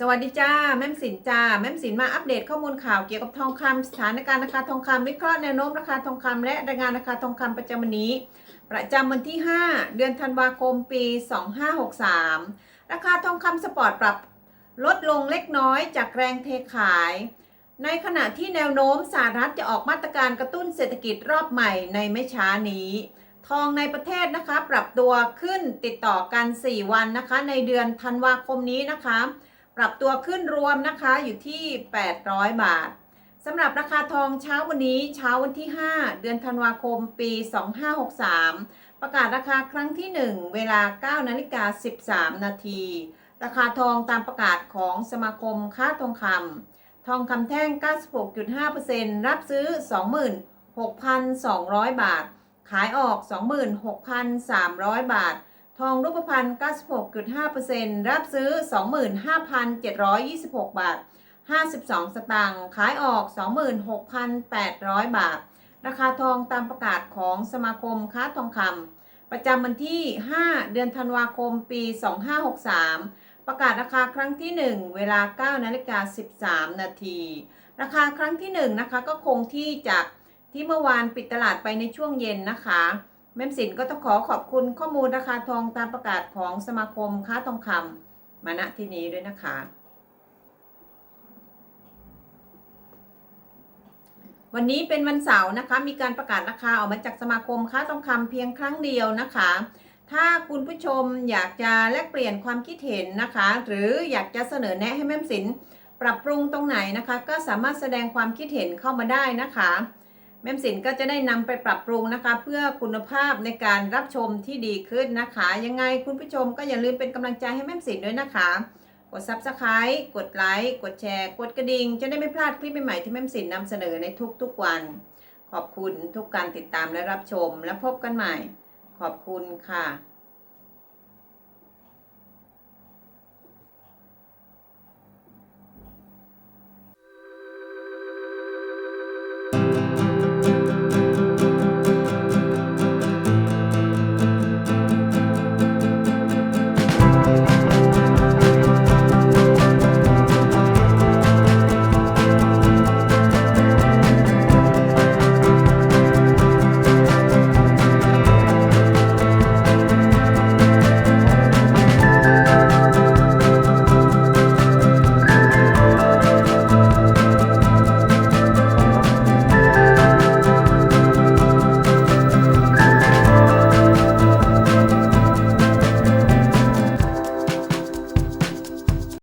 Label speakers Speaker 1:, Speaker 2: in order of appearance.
Speaker 1: สวัสดีจ้า แม่มสินจ้า แม่มสินมาอัปเดตข้อมูลข่าวเกี่ยวกับทองคำสถานการณ์ราคาทองคำวิเคราะห์แนวโน้มราคาทองคำและรายงานราคาทองคำประจำวันนี้ ประจำวันที่ 5 เดือนธันวาคมปี 2563 ราคาทองคำสปอร์ตปรับลดลงเล็กน้อยจากแรงเทขาย ในขณะที่แนวโน้มสหรัฐจะออกมาตรการกระตุ้นเศรษฐกิจรอบใหม่ในไม่ช้านี้ทองในประเทศนะคะปรับตัวขึ้นติดต่อกัน 4 วันนะคะ ในเดือนธันวาคมนี้นะคะ ปรับตัวขึ้นรวมนะคะอยู่ที่ 800 บาทสำหรับราคาทองเช้าวันนี้เช้าวันที่ 5 เดือนธันวาคมปี 2563 ประกาศราคาครั้งที่ 1 เวลา9นาฬิกา13 นาที ราคาทองตามประกาศของสมาคมค้าทองคำทองคำแท่ง 96.5%รับซื้อ 26,200 บาท ขายออก 26,300 บาท ทองรูปพรรณ96.5%รับซื้อ 25,726 บาท 52 สตางค์ขายออก 26,800 บาท ราคาทองตามประกาศของสมาคมค้าทองคำประจำวันที่ 5 เดือนธันวาคม ปี 2563 ประกาศราคาครั้งที่ 1 เวลา 9นาฬิกา13 นาที ราคาครั้งที่ 1 นะคะก็คงที่จากที่เมื่อวานปิดตลาดไปในช่วงเย็นนะคะ แม่มสินก็ต้องขอขอบคุณข้อมูลราคาทองตามประกาศของสมาคมค้าทองคำมาณที่นี้ด้วยนะคะ วันนี้เป็นวันเสาร์นะคะ มีการประกาศราคาออกมาจากสมาคมค้าทองคำเพียงครั้งเดียวนะคะ ถ้าคุณผู้ชมอยากจะแลกเปลี่ยนความคิดเห็นนะคะ หรืออยากจะเสนอแนะให้แม่มสินปรับปรุงตรงไหนนะคะ ก็สามารถแสดงความคิดเห็นเข้ามาได้นะคะ แม่มสินก็จะได้นำไปปรับปรุงนะคะ เพื่อคุณภาพในการรับชมที่ดีขึ้นนะคะ ยังไงคุณผู้ชมก็อย่าลืมเป็นกำลังใจให้แม่มสินด้วยนะคะ กด Subscribe กดไลค์กดแชร์ กดกระดิ่ง จะได้ไม่พลาดคลิปใหม่ๆที่แม่มสินนำเสนอในทุกๆวัน ขอบคุณทุกการติดตามและรับชม และพบกันใหม่ ขอบคุณค่ะ